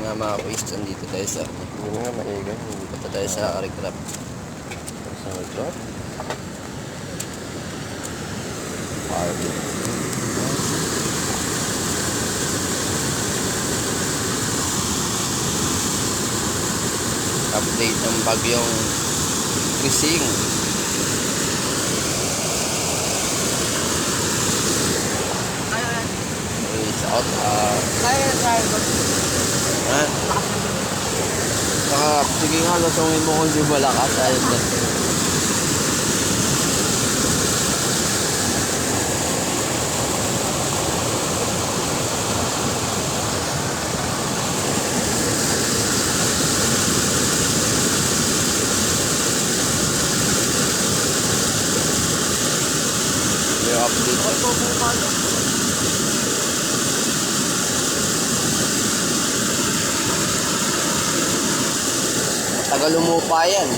nga mga quiz, nandito tayo sa... Hindi nga maigan, nandito pa tayo sa recrap. Sa recrap? Party. Update ng bagyong Krising. Is out. ah, ko. Ha? Saka, sige nga, lasungin mo kung di malakas. Ayos na. Update. Tagal umupa yan.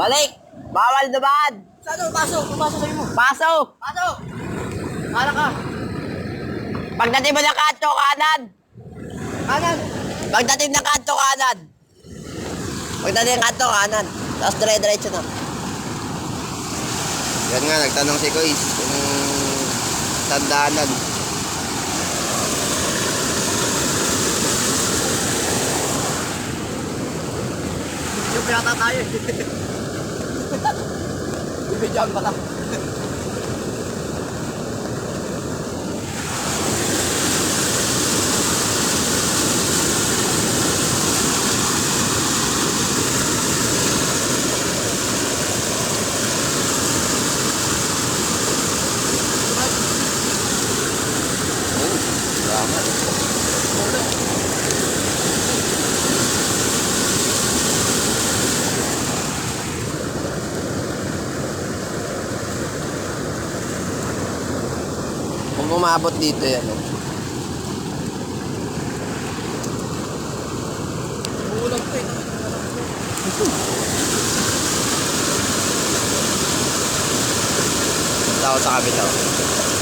Balik! Bawal dumaan! Saan Pasok! Pumasok sa'yo mo! Pasok! Pasok! Para ka! Pagdating mo ng kanto kanan! Kanan! Pagdating ng kanto kanan! Pagdating ng kanto kanan! Tapos dire-diretso na. Yan nga, nagtanong si Kuis kung tandaanan. pirata tayo eh. Bibigyan pala. Thank you. Umabot dito yan. Ulam ko eh. Tao sa kabila. oh.